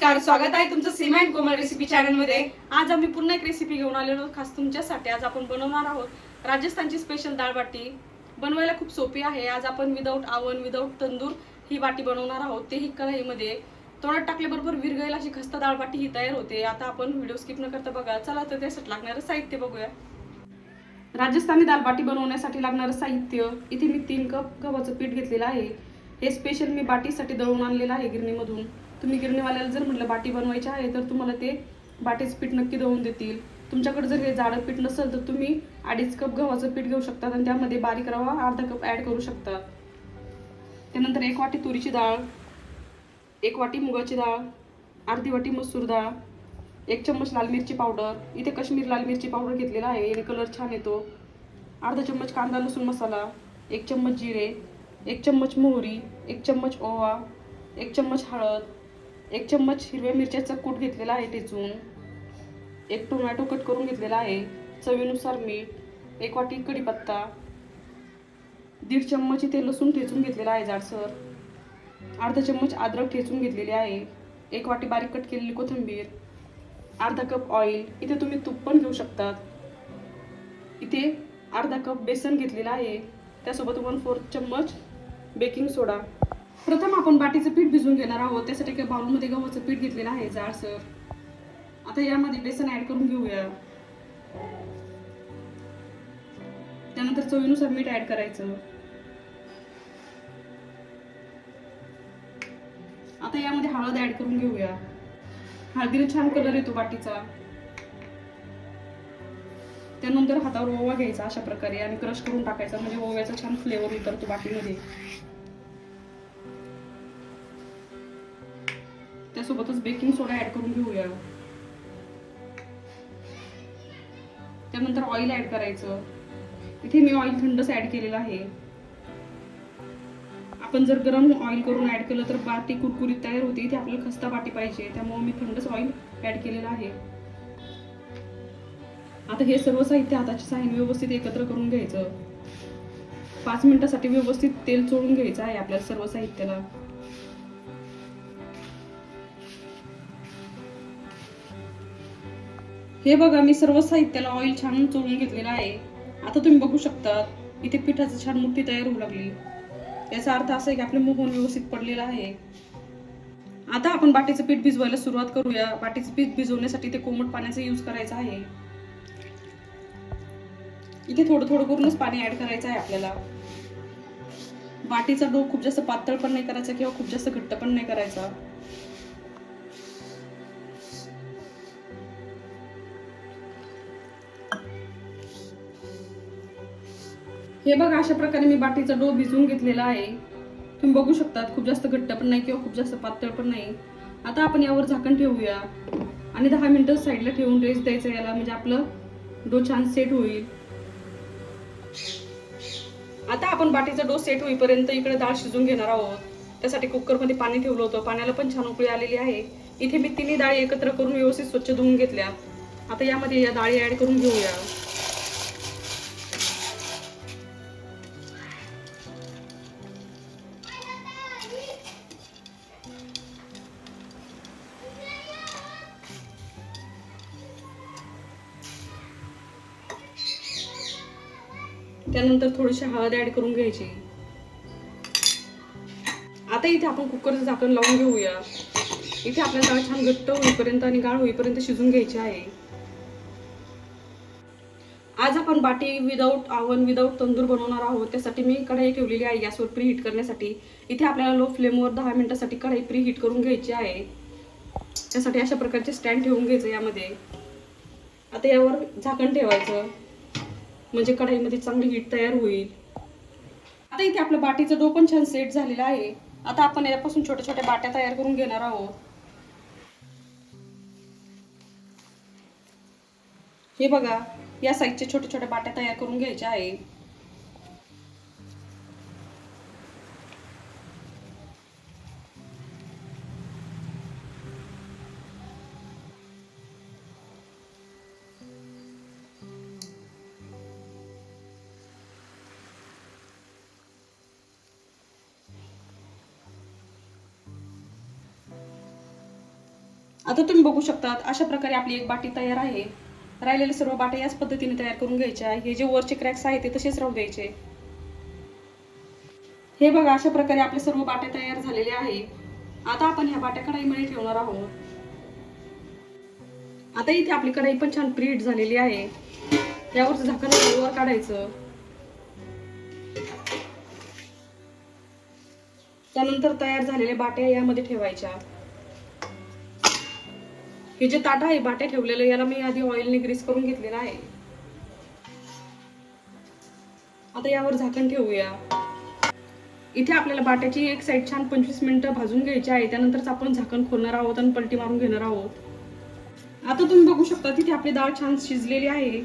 नमस्कार स्वागत आहे तुमचं सीमा अँड कोमल रेसिपी चॅनलमध्ये आज आम्ही पुन्हा एक रेसिपी घेऊन आलेलो खास तुमच्यासाठी. आज आपण बनवणार आहोत राजस्थानची स्पेशल डाळ बाटी. बनवायला खूप सोपी आहे. आज आपण विदाऊट आवन विदाऊट तंदूर ही बाटी बनवणार आहोत. तेही कढईमध्ये. तोंडात टाकल्याबरोबर विरगळेल अशी खस्ता डाळ बाटी ही तयार होते. आता आपण व्हिडिओ स्किप न करता बघा. चला तर त्यासाठी लागणारं साहित्य बघूया. राजस्थानी दाल बाटी बनवण्यासाठी लागणारं साहित्य. इथे मी तीन कप गव्हाचं पीठ घेतलेलं आहे. हे स्पेशल मी बाटीसाठी दळून आणलेलं आहे गिरणीमधून. तुम्ही गिरणीवाल्याला जर म्हटलं बाटी बनवायची आहे तर तुम्हाला ते बाटीचं पीठ नक्की देऊन देतील. तुमच्याकडे जर हे जाडं पीठ नसेल तर तुम्ही अडीच कप गव्हाचं पीठ घेऊ शकता आणि त्यामध्ये बारीक रवा अर्धा कप ॲड करू शकता त्यानंतर एक वाटी तुरीची डाळ एक वाटी मुगाची डाळ अर्धी वाटी मसूर डाळ एक चम्मच लाल मिरची पावडर. इथे काश्मीर लाल मिरची पावडर घेतलेला आहे याने कलर छान येतो. अर्धा चम्मच कांदा लसूण मसाला एक चम्मच जिरे एक चम्मच मोहरी एक चम्मच ओवा एक चम्मच हळद एक चम्मच हिरव्या मिरच्याचा कूट घेतलेला आहे ठेचून एक टोमॅटो कट करून घेतलेला आहे. चवीनुसार मीठ एक वाटी कढीपत्ता दीड चम्मच इथे लसूण ठेचून घेतलेला आहे जाडसर अर्धा चम्मच अद्रक ठेचून घेतलेली आहे एक वाटी बारीक कट केलेली कोथिंबीर अर्धा कप ऑइल इथे तुम्ही तूप पण घेऊ शकतात. इथे अर्धा कप बेसन घेतलेला आहे त्यासोबत वन फोर्थ चम्मच बेकिंग सोडा प्रथम आपण बाटीचं पीठ भिजवून घेणार आहोत. त्यासाठी काही बाउलमध्ये गव्हाचं पीठ घेतलेलं आहे जाडसर. आता यामध्ये बेसन ऍड करून घेऊया. त्यानंतर चवीनुसार मीठ ऍड करायचं. आता यामध्ये हळद ऍड करून घेऊया. हळदीने छान कलर येतो बाटीचा. त्यानंतर हातावर ओवा घ्यायचा अशा प्रकारे आणि क्रश करून टाकायचा. म्हणजे ओव्याचा छान फ्लेवर उतरतो बाटीमध्ये. सोबतच बेकिंग सोडा ऍड करून घेऊया. त्यानंतर ऑइल ऍड करायचं. इथे मी ऑइल थंडच ऍड केलेलं आहे. आपण जर गरम ऑइल करून ऍड केलं तर बाटी कुरकुरीत तयार होते. इथे आपल्याला खस्ता बाटी पाहिजे. त्यामुळे मी थंडच ऑइल ऍड केलेलं आहे. आता हे सर्व साहित्य हाताच्या साह्याने व्यवस्थित एकत्र करून घ्यायचं. पाच मिनिटासाठी व्यवस्थित तेल चोळून घ्यायचं आहे आपल्याला सर्व साहित्याला. हे बघा मी सर्व साहित्याला ऑइल छान चोळून घेतलेलं आहे. आता तुम्ही बघू शकता इथे पिठाची छान मूर्ती तयार होऊ लागली. याचा अर्थ असा आहे की आपलं मोहन व्यवस्थित पडलेलं आहे. आता आपण बाटीचं पीठ भिजवायला सुरुवात करूया. बाटीचं पीठ भिजवण्यासाठी ते कोमट पाण्याचा यूज करायचा आहे. इथे थोडं थोडं करूनच पाणी ऍड करायचं आहे आपल्याला. बाटीचा डो खूप जास्त पातळ पण नाही करायचा किंवा खूप जास्त घट्ट पण नाही करायचा. हे बघा अशा प्रकारे मी बाटीचा डो भिजवून घेतलेला आहे. तुम्ही बघू शकतात खूप जास्त घट्ट पण नाही किंवा खूप जास्त पातळ पण नाही. आता आपण यावर झाकण ठेवूया. आणि दहा मिनटं साईडला ठेवून रेस्ट द्यायचं याला म्हणजे आपलं डो छान सेट होईल. आता आपण बाटीचा डो सेट होईपर्यंत इकडे डाळ शिजून घेणार आहोत. त्यासाठी कुकरमध्ये पाणी ठेवलं होतं. पाण्याला पण छान उकळी आलेली आहे. इथे मी तिन्ही डाळी एकत्र करून व्यवस्थित स्वच्छ धुवून घेतल्या. आता यामध्ये या डाळी ऍड करून घेऊया. त्यानंतर थोडीशी हळद ऍड करून घ्यायची. आता इथे आपण कुकरचं झाकण लावून घेऊया. इथे आपल्याला डाळ छान घट्ट होईपर्यंत आणि गाळ होईपर्यंत शिजून घ्यायची आहे. आज आपण baati without oven without tandoor बनवणार आहोत. त्यासाठी मी कढाई ठेवलेली आहे गॅसवर प्री हीट करण्यासाठी. इथे आपल्याला लो फ्लेमवर दहा मिनिटासाठी कढाई प्री हीट करून घ्यायची आहे. त्यासाठी अशा प्रकारचे स्टँड ठेवून घ्यायचं यामध्ये. आता यावर झाकण ठेवायचं. म्हणजे कढाईमध्ये चांगली हीट तयार होईल. आता इथे आपलं बाटीचं डो पण छान सेट झालेला आहे. आता आपण यापासून छोट्या छोट्या बाट्या तयार करून घेणार आहोत. हे बघा या साईजच्या छोट्या छोट्या बाट्या तयार करून घ्यायच्या आहे आता तुम्ही बघू शकतात अशा प्रकारे आपली एक बाटी तयार आहे. राहिलेले सर्व बाट्या याच पद्धतीने तयार करून घ्यायच्या. हे जे वरचे क्रॅक्स आहेत ते तसेच राहू द्यायचे. हे बघा अशा प्रकारे आपले सर्व बाट्या तयार झालेले आहे. आता आपण ह्या बाट्या कढाईमध्ये ठेवणार आहोत. आता इथे आपली कढाई पण छान प्रीट झालेली आहे. यावर झाकण वर काढायचं. त्यानंतर तयार झालेल्या बाट्या यामध्ये ठेवायच्या. हे जे ताट आहे बाट्या ठेवलेलं याला मी आधी ऑइलने ग्रीस करून घेतलेलं आहे. आता यावर झाकण ठेवूया. इथे आपल्याला बाट्याची एक साईड छान पंचवीस मिनिटं भाजून घ्यायची आहे. त्यानंतरच आपण झाकण खोलणार आहोत आणि पलटी मारून घेणार आहोत. आता तुम्ही बघू शकता तिथे आपली डाळ छान शिजलेली आहे.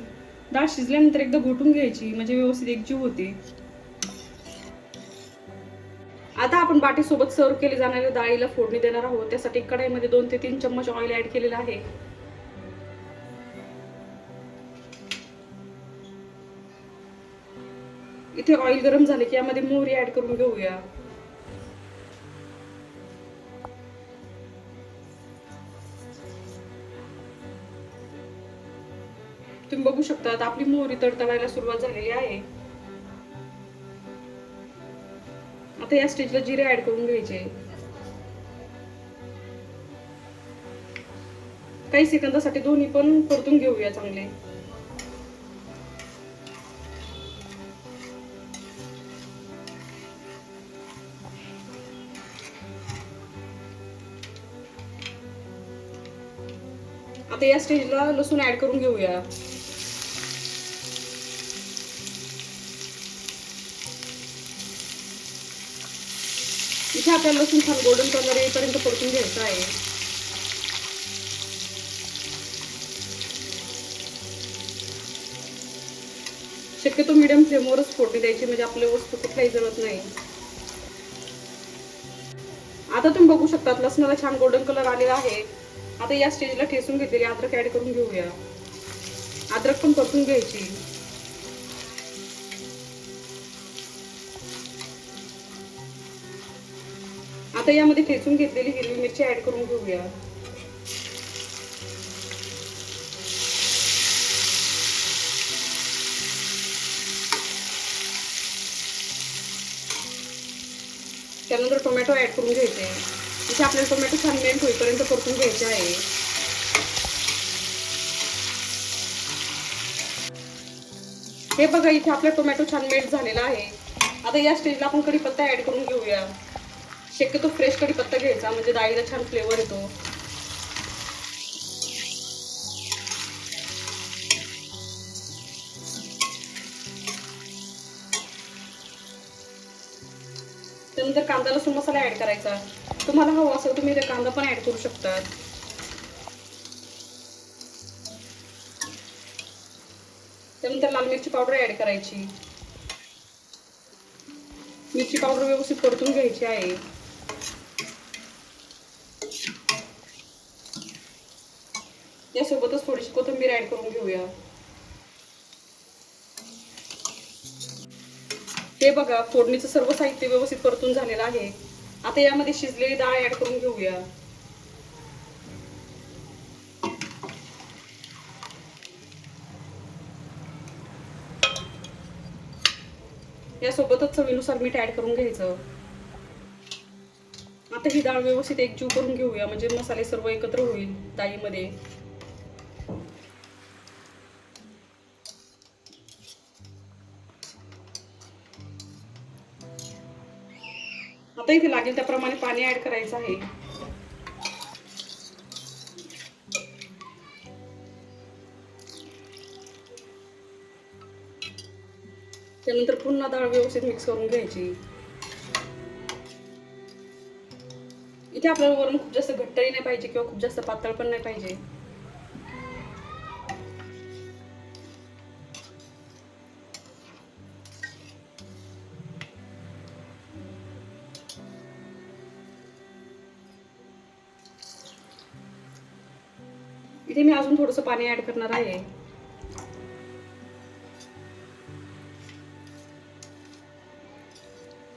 डाळ शिजल्यानंतर एकदा घोटून घ्यायची म्हणजे व्यवस्थित एकजीव होते. आता आपण बाटीसोबत सर्व केले जाणाऱ्या डाळीला फोडणी देणार आहोत. त्यासाठी कढाईमध्ये दोन ते तीन चम्मच ऑइल ऍड केलेलं आहे. इथे ऑइल गरम झाले की यामध्ये मोहरी ऍड करून घेऊया. तुम्ही बघू शकता आपली मोहरी तडतडायला सुरुवात झालेली आहे. आता या स्टेजला जिरे ऍड करून घ्यायचे. काही सेकंदासाठी दोन्ही पण परतून घेऊया चांगले. आता या स्टेजला लसूण ऍड करून घेऊया. इथे आपल्याला लसूण छान गोल्डन कलर येईपर्यंत परतून घ्यायचं आहे. शक्यतो मिडियम फ्लेमवरच फोडणी द्यायची म्हणजे आपले वस्तू कुठलाही जळत नाही. आता तुम्ही बघू शकता लसणाला छान गोल्डन कलर आलेला आहे. आता या स्टेजला ठेसून घेतलेली अद्रक ऍड करून घेऊया. अद्रक पण परतून घ्यायची. आता यामध्ये ठेचून घेतलेली हिरवी मिरची ऍड करून घेऊया. त्यानंतर टोमॅटो ऍड करून घ्यायचे. इथे आपल्याला टोमॅटो छान मेल्ट होईपर्यंत परतून घ्यायचे आहे. हे बघा इथे आपला टोमॅटो छान मेल्ट झालेला आहे. आता या स्टेजला आपण कढीपत्ता ऍड करून घेऊया. शक्यतो फ्रेश कढीपत्ता घ्यायचा म्हणजे डाळीला छान फ्लेवर येतो. त्यानंतर कांदा लसूण मसाला ऍड करायचा. तुम्हाला हवं असेल तुम्ही कांदा पण ऍड करू शकतात. त्यानंतर लाल मिरची पावडर ऍड करायची. मिरची पावडर व्यवस्थित परतून घ्यायची आहे. सोबतच थोडीशी कोथिंबीर ऍड करून घेऊया. हे बघा फोडणीचं सर्व साहित्य व्यवस्थित परतून झालेलं आहे. आता यामध्ये शिजलेली डाळ ऍड करून घेऊया. यासोबतच चवीनुसार मीठ ऍड करून घ्यायचं. आता ही डाळ व्यवस्थित एकजीव करून घेऊया म्हणजे मसाले सर्व एकत्र होईल डाळीमध्ये. आता इथे लागेल त्याप्रमाणे पाणी ऍड करायचं आहे. त्यानंतर पुन्हा डाळ व्यवस्थित मिक्स करून घ्यायची. इथे आपल्याला वरून खूप जास्त घट्टही नाही पाहिजे किंवा खूप जास्त पातळ पण नाही पाहिजे. पाणी ऍड करणार आहे.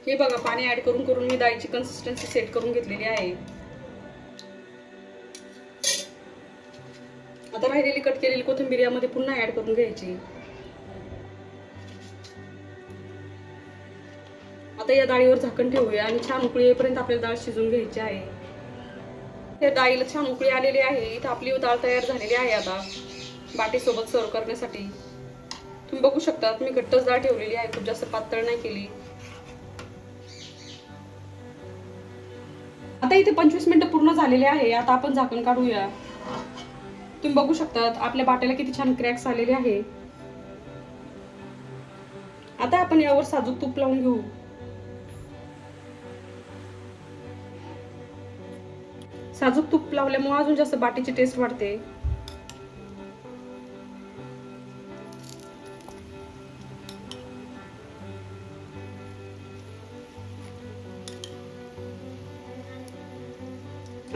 हे बघा पाणी ऍड करून करून मी डाळीची कन्सिस्टन्सी सेट करून घेतलेली आहे. आता राहिलेली कट केलेली कोथिंबीर यामध्ये पुन्हा ऍड करून घ्यायची. आता या डाळीवर झाकण ठेवूया आणि छान उकळी येईपर्यंत आपल्याला डाळ शिजून घ्यायची आहे. त्या डाळीला छान उकळी आलेली आहे. इथं आपली डाळ तयार झालेली आहे आता. बाटीसोबत सर्व करण्यासाठी. तुम्ही बघू शकता मी घट्टच डाळ ठेवलेली आहे. खूप जास्त पातळ नाही केली. आता इथे पंचवीस मिनिटं पूर्ण झालेले आहे. आता आपण झाकण काढूया. तुम्ही बघू शकता आपल्या बाट्याला किती छान क्रॅक्स आलेले आहे. आता आपण यावर साजूक तूप लावून घेऊ. लावल्यामुळे अजून जास्त बाटीची टेस्ट वाढते.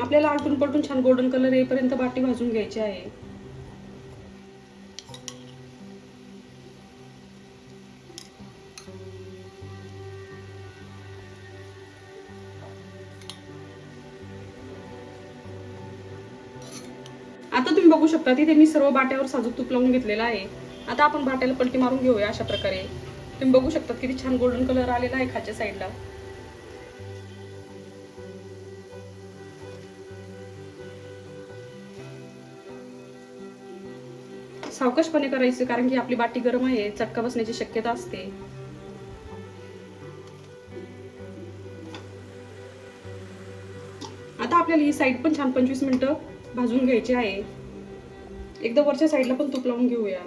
आपल्याला आलटून पलटून छान गोल्डन कलर येईपर्यंत बाटी भाजून घ्यायची आहे. शकता तिथे मी सर्व बाट्यावर साजूक तूप लावून घेतलेलं आहे. आता आपण बाट्याला पलटी मारून घेऊया अशा प्रकारे. तुम्ही बघू शकता किती छान गोल्डन कलर आलेला आहे खालच्या साईडला सावकाशपणे करायचं कारण की आपली बाटी गरम आहे चटका बसण्याची शक्यता असते. आता आपल्याला ही साईड पण छान पंचवीस मिनिटं भाजून घ्यायची आहे. एकदा वरच्या साईडला पण तूप लावून घेऊया.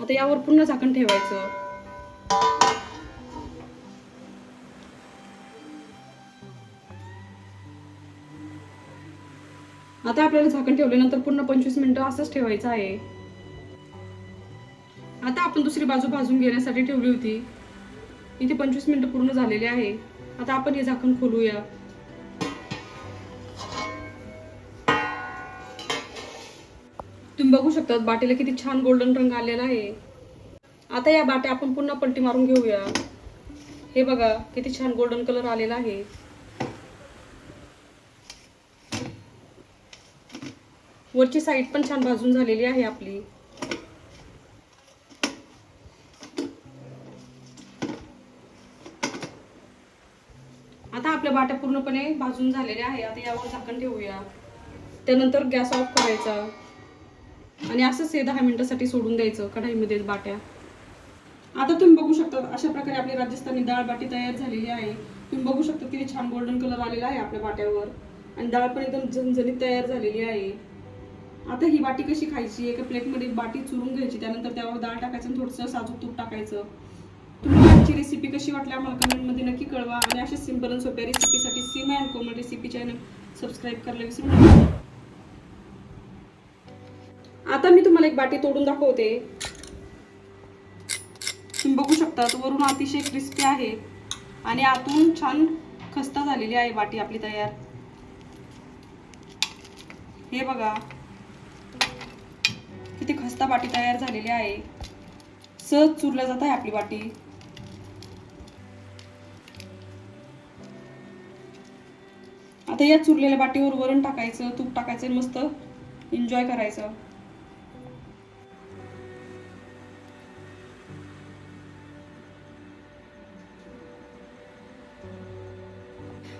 आता यावर पुन्हा झाकण ठेवायचं. आता आपल्याला झाकण ठेवल्यानंतर पूर्ण पंचवीस मिनिटं असंच ठेवायचं आहे. आता आपण दुसरी बाजू भाजून घेण्यासाठी ठेवली होती. इथे पंचवीस मिनिटं पूर्ण झालेली आहे. आता आपण हे झाकण खोलूया. तुम्ही बघू शकता बाटीला किती छान गोल्डन रंग आलेला आहे. आता या बाट्या आपण पुन्हा पलटी मारून घेऊया. हे बघा किती छान गोल्डन कलर आलेला आहे. वरची साईड पण छान भाजून झालेली आहे आपली. वाट्या पूर्णपणे भाजून झालेल्या आहे. आता यावर झाकण ठेवूया. त्यानंतर गॅस ऑफ करायचा. आणि असंच हे दहा मिनिटासाठी सोडून द्यायचं कढाईमध्ये बाट्या. आता तुम्ही बघू शकता अशा प्रकारे आपली राजस्थानी डाळ बाटी तयार झालेली आहे. तुम्ही बघू शकता किती छान गोल्डन कलर आलेला आहे आपल्या बाट्यावर. आणि डाळ पण एकदम झणझणीत तयार झालेली आहे. आता ही बाटी कशी खायची? एका प्लेटमध्ये बाटी चुरून घ्यायची. त्यानंतर त्यावर डाळ टाकायचं आणि थोडंसं साजूक तूप टाकायचं. तुम्हाला आजची रेसिपी कशी वाटली आम्हाला कमेंटमध्ये नक्की कळवा. आणि अशा सिंपल आणि सोप्या रेसिपीसाठी Seema and Komal recipe channel subscribe करायला विसरू नका. आता मी तुम्हाला एक बाटी तोडून दाखवते. तुम्ही बघू शकता वरून अतिशय क्रिस्पी आहे. आणि आतून छान खस्ता झालेली आहे बाटी आपली तयार. हे बघा. किती खस्ता बाटी तयार झालेली आहे. सहज चुरल्या जात आहे आपली बाटी. आता या चुरलेल्या बाटीवर वरण टाकायचं तूप टाकायचं मस्त एन्जॉय करायचं.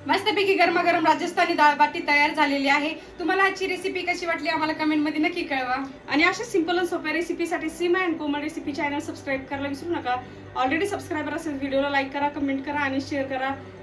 मस्तपैकी गरमागरम राजस्थानी दाळ बाटी तयार झालेली आहे. तुम्हाला आजची रेसिपी कशी वाटली आम्हाला कमेंटमध्ये नक्की कळवा. आणि अशा सिंपल आणि सोप्या रेसिपीसाठी Seema and Komal recipe channel subscribe करायला विसरू नका. ऑलरेडी सबस्क्रायबर असेल व्हिडिओला लाईक करा कमेंट करा आणि शेअर करा.